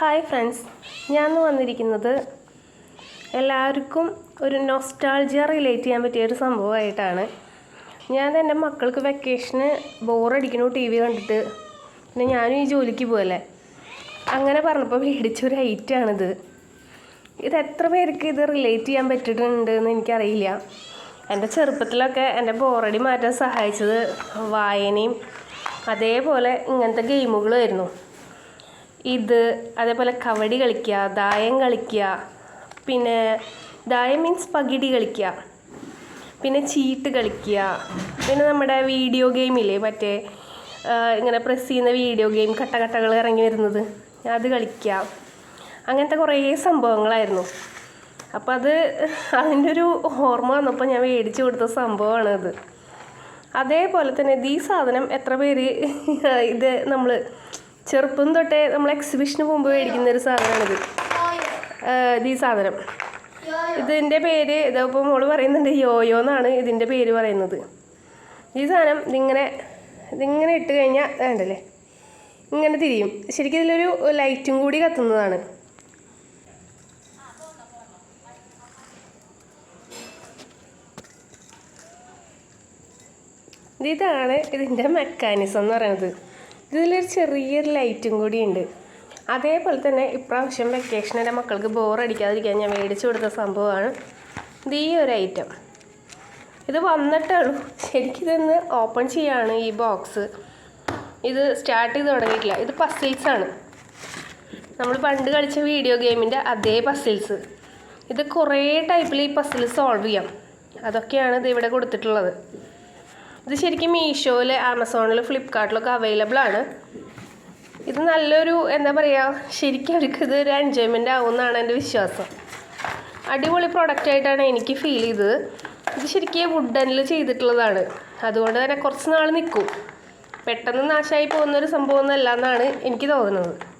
Hi friends ഞാൻ വന്നിരിക്കുന്നത് എല്ലാവർക്കും ഒരു നൊസ്റ്റാൾജിയ റിലേറ്റ് ചെയ്യാൻ പറ്റിയ ഒരു സംഭവമായിട്ടാണ്. ഞാൻ എന്റെ മക്കൾക്ക് വെക്കേഷന് ബോറടിക്കണു ടി വി കണ്ടിട്ട് പിന്നെ ഞാനും ഈ ജോലിക്ക് പോകല്ലേ അങ്ങനെ പറഞ്ഞപ്പോൾ മേടിച്ചൊരു ഐറ്റാണിത് ഇത് എത്ര പേർക്ക് ഇത് റിലേറ്റ് ചെയ്യാൻ പറ്റിയിട്ടുണ്ട് എന്ന് എനിക്കറിയില്ല. എന്റെ ചെറുപ്പത്തിലൊക്കെ എന്റെ ബോറടി മാറ്റാൻ സഹായിച്ചത് വായനയും അതേപോലെ ഇങ്ങനത്തെ ഗെയിമുകളായിരുന്നു ഇത് അതേപോലെ കബഡി കളിക്കുക ദായം കളിക്കുക പിന്നെ ദായം മീൻസ് പകിടി കളിക്കുക പിന്നെ ചീട്ട് കളിക്കുക പിന്നെ നമ്മുടെ വീഡിയോ ഗെയിമില്ലേ മറ്റേ ഇങ്ങനെ പ്രസ് ചെയ്യുന്ന വീഡിയോ ഗെയിം കട്ടകട്ടകൾ ഇറങ്ങി വരുന്നത് അത് കളിക്കുക അങ്ങനത്തെ കുറേ സംഭവങ്ങളായിരുന്നു. അപ്പോൾ അത് അതിന്റെ ഒരു ഓർമ്മ വന്നപ്പോൾ ഞാൻ മേടിച്ചു കൊടുത്ത സംഭവമാണ് അത്. അതേപോലെ തന്നെ ഈ സാധനം എത്ര പേര് ഇത് നമ്മൾ ചെറുപ്പം തൊട്ടേ നമ്മൾ എക്സിബിഷന് മുമ്പ് മേടിക്കുന്ന ഒരു സാധനമാണിത്. ഈ സാധനം. ഇതിന്റെ പേര് ഇതിപ്പോൾ മോൾ പറയുന്നുണ്ട് യോയോ എന്നാണ് ഇതിന്റെ പേര് പറയുന്നത്. ഈ സാധനം ഇതിങ്ങനെ ഇതിങ്ങനെ ഇട്ട് കഴിഞ്ഞാൽ വേണ്ടല്ലേ ഇങ്ങനെ തിരിയും. ശരിക്കും ഇതിലൊരു ലൈറ്റും കൂടി കത്തുന്നതാണ്. ഇതാണ് ഇതിന്റെ മെക്കാനിസം എന്ന് പറയുന്നത്. ഇതിലൊരു ചെറിയൊരു ലൈറ്റും കൂടി ഉണ്ട്. അതേപോലെ തന്നെ ഇപ്രാവശ്യം വെക്കേഷൻ എന്റെ മക്കൾക്ക് ബോറടിക്കാതിരിക്കാൻ ഞാൻ മേടിച്ചു കൊടുത്ത സംഭവമാണ് ഇത് ഈ ഒരു ഐറ്റം ഇത് വന്നിട്ടുള്ളൂ ശരിക്കിതൊന്ന് ശരിക്കും ഓപ്പൺ ചെയ്യാണ് ഈ ബോക്സ് ഇത് സ്റ്റാർട്ട് ചെയ്ത് തുടങ്ങിയിട്ടില്ല. ഇത് പസിൽസ് ആണ്. നമ്മൾ പണ്ട് കളിച്ച വീഡിയോ ഗെയിമിന്റെ അതേ പസിൽസ് ഇത് കുറേ ടൈപ്പിൽ ഈ പസിൽ സോൾവ് ചെയ്യാം. അതൊക്കെയാണ് ഇത് ഇവിടെ കൊടുത്തിട്ടുള്ളത്. ഇത് ശരിക്കും മീഷോയിൽ ആമസോണിൽ ഫ്ലിപ്കാർട്ടിലൊക്കെ അവൈലബിൾ ആണ്. ഇത് നല്ലൊരു എന്താ പറയുക ശരിക്കും അവർക്ക് ഇത് ഒരു എൻജോയ്മെന്റ് എന്നാണ് എന്റെ വിശ്വാസം. അടിപൊളി പ്രൊഡക്റ്റ് ആയിട്ടാണ് എനിക്ക് ഫീൽ ചെയ്തത്. ഇത് ശരിക്കും വുഡനിൽ ചെയ്തിട്ടുള്ളതാണ്. അതുകൊണ്ട് തന്നെ കുറച്ച് നാൾ നിൽക്കും. പെട്ടെന്ന് നാശമായി പോകുന്നൊരു അല്ല എന്നാണ് എനിക്ക് തോന്നുന്നത്.